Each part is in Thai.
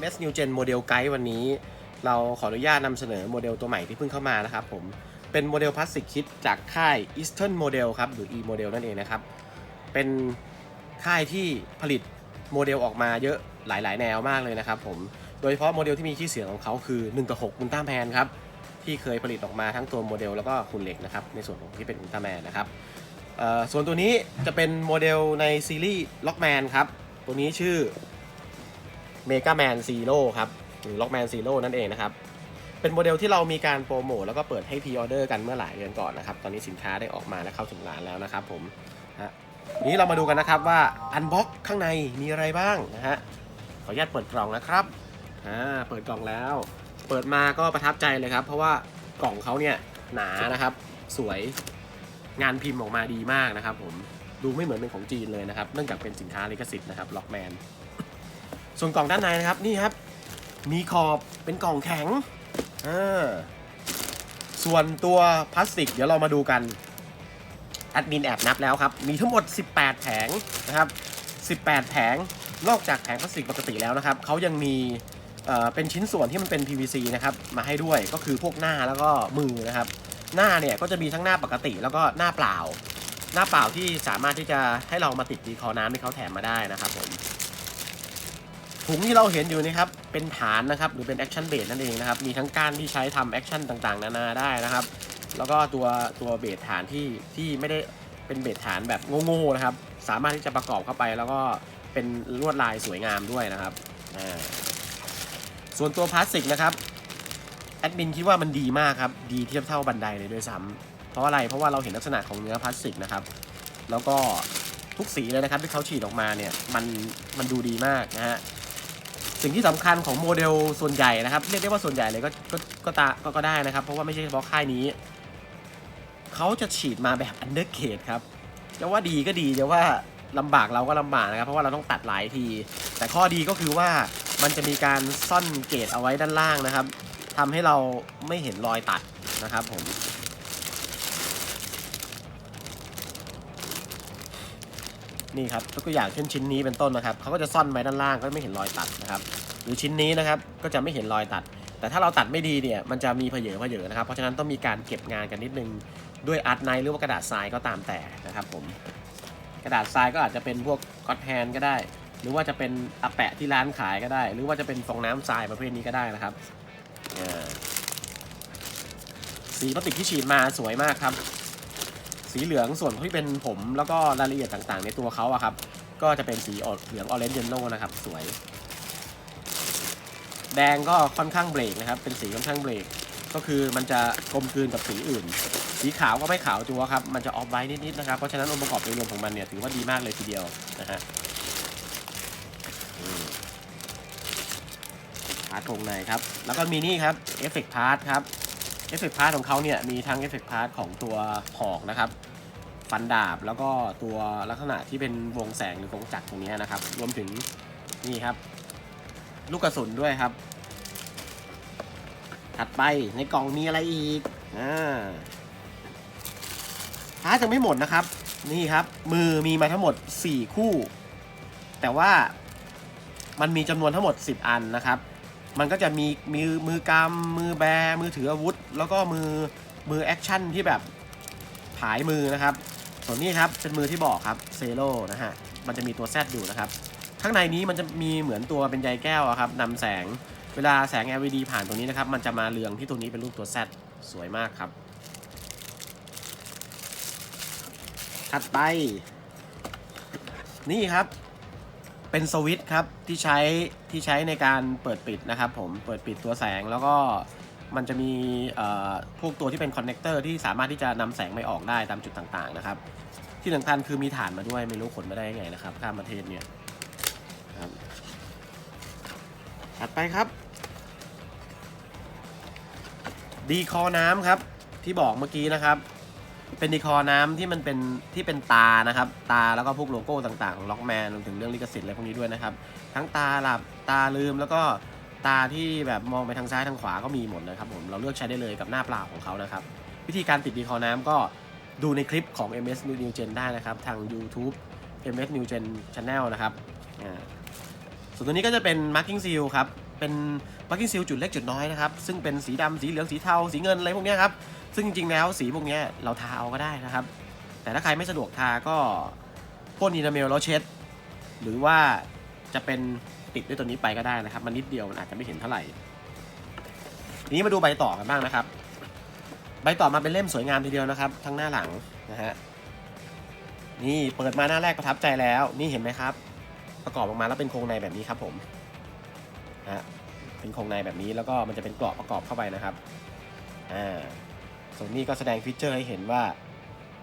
MS New Gen Model Guide วันนี้ เราขออนุญาตนำเสนอโมเดลตัวใหม่ที่เพิ่งเข้ามานะครับผม เป็นโมเดลพลาสติกคิดจากค่าย Eastern Model ครับ หรือ E Model นั่นเองนะครับ เป็นค่ายที่ผลิตโมเดลออกมาเยอะหลาย ๆ แนวมากเลยนะครับผม โดยเฉพาะโมเดลที่มีชื่อเสียงของเขาคือ1ต่อ6อุลตร้าแมนครับ ที่เคยผลิตออกมาทั้งตัวโมเดลแล้วก็หุ่นเหล็กนะครับ ในส่วนของที่เป็นอุลตร้าแมนนะครับส่วนตัวนี้จะเป็นโมเดลในซีรีส์ล็อกแมนครับ ตัวนี้ชื่อ เมกาแมนซีโร่ครับ หรือล็อกแมนซีโร่นั่นเองนะครับ เป็นโมเดลที่เรามีการโปรโมทแล้วก็เปิดให้พรีออเดอร์กันเมื่อหลายเดือนก่อนนะครับ ตอนนี้สินค้าได้ออกมาและเข้าถึงร้านแล้วนะครับผมฮะนี้เรามาดูกันนะครับว่าอันบ็อกข้างในมีอะไรบ้างนะฮะ ขออนุญาตเปิดกล่องนะครับ อ่า เปิดกล่องแล้ว เปิดมาก็ประทับใจเลยครับ เพราะว่ากล่องเขาเนี่ยหนานะครับ สวย งานพิมพ์ออกมาดีมากนะครับผม ดูไม่เหมือนเป็นของจีนเลยนะครับ เนื่องจากเป็นสินค้าลิขสิทธิ์นะครับล็อกแมน ส่วนกล่องด้านในนะครับนี่ครับ มีขอบเป็นกล่องแข็งอ่าส่วนตัวพลาสติก เดี๋ยวเรามาดูกันแอดมินแอบนับแล้วครับ มีทั้งหมด 18 แผงนะครับ 18 แผงนอกจากแผงพลาสติกปกติแล้วนะครับเขายังมีเอ่อเป็นชิ้นส่วนที่มันเป็น PVC นะครับมาให้ด้วยก็คือพวกหน้าแล้วก็มือนะครับ หน้าเนี่ยก็จะมีทั้งหน้าปกติแล้วก็หน้าเปล่า หน้าเปล่าที่สามารถที่จะให้เรามาติดดีคอน้ำที่เขาแถมมาได้นะครับผม ถุงที่เราเห็นอยู่นะครับ เป็นฐานนะครับ หรือเป็นแอคชั่นเบสนั่นเองนะครับ มีทั้งก้านที่ใช้ทำแอคชั่นต่างๆ นานาได้นะครับ แล้วก็ตัวตัวเบสฐานที่ที่ไม่ได้เป็นเบสฐานแบบโง่ๆนะครับ สามารถที่จะประกอบเข้าไป แล้วก็เป็นลวดลายสวยงามด้วยนะครับ ส่วนตัวพลาสติกนะครับ แอดมินคิดว่ามันดีมากครับ ดีเทียบเท่าบันไดเลยด้วยซ้ำเพราะอะไร เพราะว่าเราเห็นลักษณะของเนื้อพลาสติกนะครับ แล้วก็ทุกสีเลยนะครับที่เขาฉีดออกมาเนี่ย มันมันดูดีมากนะฮะ สิ่งที่สำคัญของโมเดลส่วนใหญ่นะครับเรียกได้ว่าส่วนใหญ่เลยก็ก็ก็ตาก็ก็ได้นะครับ เพราะว่าไม่ใช่เฉพาะค่ายนี้ เขาจะฉีดมาแบบอันเดอร์เคดครับจะว่าดีก็ดีจะว่าลำบากเราก็ลำบากนะครับ เพราะว่าเราต้องตัดหลายที แต่ข้อดีก็คือว่ามันจะมีการซ่อนเกตเอาไว้ด้านล่างนะครับทำให้เราไม่เห็นรอยตัดนะครับผม นี่ครับตัวอย่างเช่นชิ้นนี้เป็นต้นนะครับเขาก็จะซ่อนไว้ด้านล่างก็ไม่เห็นรอยตัดนะครับ หรือชิ้นนี้นะครับก็จะไม่เห็นรอยตัด แต่ถ้าเราตัดไม่ดีเนี่ยมันจะมีเพเยอเพเยอนะครับ เพราะฉะนั้นต้องมีการเก็บงานกันนิดนึงด้วยอาร์ตไนหรือว่ากระดาษทรายก็ตามแต่นะครับผมกระดาษทรายก็อาจจะเป็นพวกก็อตแฮนก็ได้ หรือว่าจะเป็นอาแปะที่ร้านขายก็ได้ หรือว่าจะเป็นฟองน้ำทรายประเภทนี้ก็ได้นะครับสีพลาสติกที่ฉีดมาสวยมากครับ สีเหลืองส่วนที่เป็นผมแล้วก็รายละเอียดต่างๆ ในตัวเขาอะครับ ก็จะเป็นสีออกเหลืองออเรนจ์เยลโล่นะครับ สวย แดงก็ค่อนข้างเบรกนะครับ เป็นสีค่อนข้างเบรก ก็คือมันจะกลมกลืนกับสีอื่น สีขาวก็ไม่ขาวจัวครับ มันจะออฟไว้นิดๆนะครับ เพราะฉะนั้นองค์ประกอบโดยรวมของมันเนี่ยถือว่าดีมากเลยทีเดียวนะฮะพาร์ทตรงในครับ แล้วก็มีนี่ครับเอฟเฟกต์พาร์ทครับเอฟเฟกต์พาร์ทของเขาเนี่ยมีทั้งเอฟเฟกต์พาร์ทของตัวหอกนะครับ ฟันดาบแล้วก็ตัวลักษณะที่เป็นวงแสงหรือกงจักรตรงนี้นะครับ รวมถึงนี่ครับ ลูกกระสุนด้วยครับ ถัดไปในกล่องมีอะไรอีกอ่าพาร์ทยังไม่หมดนะครับ นี่ครับ มือมีมาทั้งหมด 4 คู่ แต่ว่ามันมีจำนวนทั้งหมด 10 อันนะครับ มันก็จะมีมือมือกำมือแบมือถืออาวุธ แล้วก็มือมือแอคชั่นที่แบบผายมือนะครับ ส่วนนี้ครับเป็นมือที่บอกครับเซโ o นะฮะมันจะมีตัวแซดอยู่นะครับข้างในนี้มันจะมีเหมือนตัวเป็นใยแก้วครับนำแสงเวลาแสง LED ผ่านตรงนี้นะครับมันจะมาเรืองที่ตรงนี้เป็นรูปตัวแซดสวยมากครับถัดไป นี่ครับเป็นสวิตช์ครับที่ใช้ที่ใช้ในการเปิดปิดนะครับผมเปิดปิดตัวแสงแล้วก็ มันจะมีเอ่อพวกตัวที่เป็นคอนเนคเตอร์ที่สามารถที่จะนำแสงไปออกได้ตามจุดต่างๆนะครับ ที่สำคัญคือมีฐานมาด้วยไม่รู้ขนมาได้ยังไงนะครับข้ามประเทศเนี่ยครับถัดไปครับ ดีคอน้ำครับ ที่บอกเมื่อกี้นะครับ เป็นดีคอน้ำที่มันเป็นที่เป็นตานะครับ ตาแล้วก็พวกโลโก้ต่างๆของล็อกแมนรวมถึงเรื่องลิขสิทธิ์อะไรพวกนี้ด้วยนะครับ ทั้งตาหลับตาลืมแล้วก็ ตาที่แบบมองไปทางซ้ายทางขวาก็มีหมดนะครับผมเราเลือกใช้ได้เลยกับหน้าเปล่าของเขานะครับ วิธีการติดดีคอน้ำก็ดูในคลิปของ MS New Gen ได้นะครับทาง YouTube MS New Gen Channel นะครับส่วนตัวนี้ก็จะเป็น Marking Seal ครับเป็นปลั๊กอินซิลจุดเล็กจุดน้อยนะครับซึ่งเป็นสีดำสีเหลืองสีเทาสีเงินอะไรพวกนี้ครับซึ่งจริงๆแล้วสีพวกนี้เราทาเอาก็ได้นะครับ แต่ถ้าใครไม่สะดวกทาก็พ่นอินาเมลแล้วเช็ด หรือว่าจะเป็น ติดด้วยตัวนี้ไปก็ได้นะครับ มันนิดเดียวมันอาจจะไม่เห็นเท่าไหร่ทีนี้มาดูใบต่อกันบ้างนะครับ ใบต่อมาเป็นเล่มสวยงามทีเดียวนะครับ ทั้งหน้าหลังนะฮะนี่เปิดมาหน้าแรกประทับใจแล้ว นี่เห็นไหมครับ ประกอบออกมาแล้วเป็นโครงในแบบนี้ครับผมนะฮะเป็นโครงในแบบนี้แล้วก็มันจะเป็นกรอบประกอบเข้าไปนะครับอ่าส่วนนี้ก็แสดงฟีเจอร์ให้เห็นว่า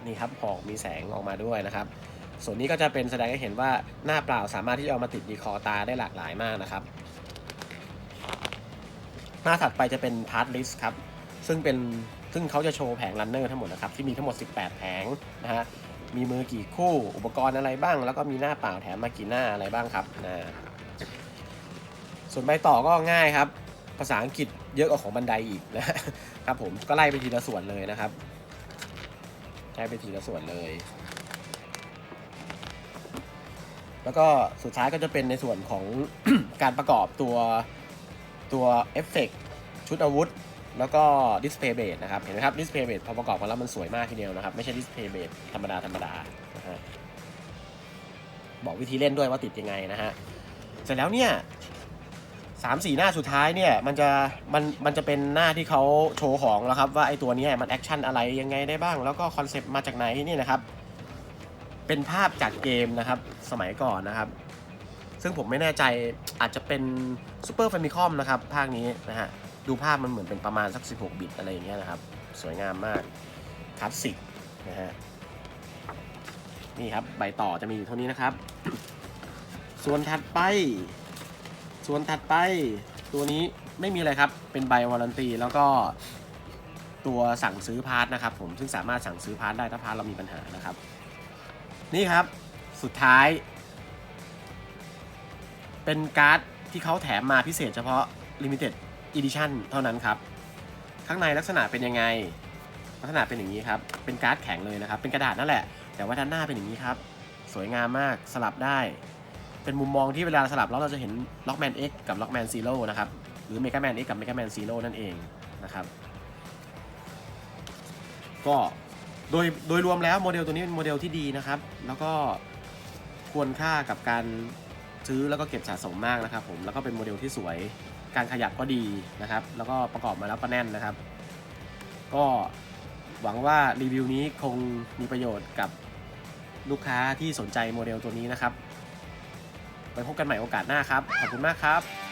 นี่ครับหอกมีแสงออกมาด้วยนะครับ ส่วนนี้ก็จะเป็นแสดงให้เห็นว่าหน้าเปล่าสามารถที่จะเอามาติดดีคอตาได้หลากหลายมากนะครับ หน้าถัดไปจะเป็นพาร์ทลิสครับ ซึ่งเป็นซึ่งเขาจะโชว์แผงรันเนอร์ทั้งหมดนะครับ ที่มีทั้งหมด 18 แผงนะฮะมีมือกี่คู่อุปกรณ์อะไรบ้าง แล้วก็มีหน้าเปล่าแถมมากี่หน้าอะไรบ้างครับนะส่วนใบต่อก็ง่ายครับ ภาษาอังกฤษเยอะกว่าของบันไดอีกนะครับผมก็ไล่ไปทีละส่วนเลยนะครับไล่ไปทีละส่วนเลย แล้วก็สุดท้ายก็จะเป็นในส่วนของ การประกอบตัวตัวเอฟเฟกชุดอาวุธ แล้วก็ดิสเพย์เบสนะครับ เห็นไหมครับดิสเพย์เบสพอประกอบกันแล้วมันสวยมากทีเดียวนะครับ ไม่ใช่ดิสเพย์เบสธรรมดาธรรมดานะฮะบอกวิธีเล่นด้วยว่าติดยังไงนะฮะ เสร็จแล้วเนี่ยสามสี่หน้าสุดท้ายเนี่ยมันจะมันมันจะเป็นหน้าที่เขาโชว์ของแล้วครับว่าไอตัวนี้มันแอคชั่นอะไรยังไงได้บ้าง แล้วก็คอนเซปต์มาจากไหนนี่นะครับ เป็นภาพจากเกมนะครับ สมัยก่อนนะครับ ซึ่งผมไม่แน่ใจอาจจะเป็น Super Famicom นะครับ ภาคนี้นะฮะ ดูภาพมันเหมือนเป็นประมาณสัก 16 บิตอะไรอย่างเงี้ยนะครับ สวยงามมาก คลาสสิกนะฮะ นี่ครับ ใบต่อจะมีอยู่เท่านี้นะครับ ส่วนถัดไป ส่วนถัดไป ตัวนี้ไม่มีอะไรครับ เป็นใบวารันตีแล้วก็ตัวสั่งซื้อพาร์ทนะครับผม ซึ่งสามารถสั่งซื้อพาร์ทได้ถ้าพาร์ทเรามีปัญหานะครับ นี่ครับ สุดท้าย เป็นการ์ดที่เขาแถมมาพิเศษเฉพาะ Limited Edition เท่านั้นครับ ข้างในลักษณะเป็นยังไง ลักษณะเป็นอย่างนี้ครับ เป็นการ์ดแข็งเลยนะครับ เป็นกระดาษนั่นแหละ แต่ว่าด้านหน้าเป็นอย่างนี้ครับ สวยงามมาก สลับได้ เป็นมุมมองที่เวลาสลับแล้วเราจะเห็น Lockman X กับ Lockman Zero นะครับ หรือ Mega Man X กับ Mega Man Zero นั่นเองนะครับ ก็ โดยโดยรวมแล้วโมเดลตัวนี้เป็นโมเดลที่ดีนะครับ แล้วก็ควรค่ากับการซื้อแล้วก็เก็บสะสมมากนะครับผมแล้วก็เป็นโมเดลที่สวย การขยับก็ดีนะครับ แล้วก็ประกอบมาแล้วก็แน่นนะครับ ก็หวังว่ารีวิวนี้คงมีประโยชน์กับลูกค้าที่สนใจโมเดลตัวนี้นะครับไว้พบกันใหม่โอกาสหน้าครับ ขอบคุณมากครับ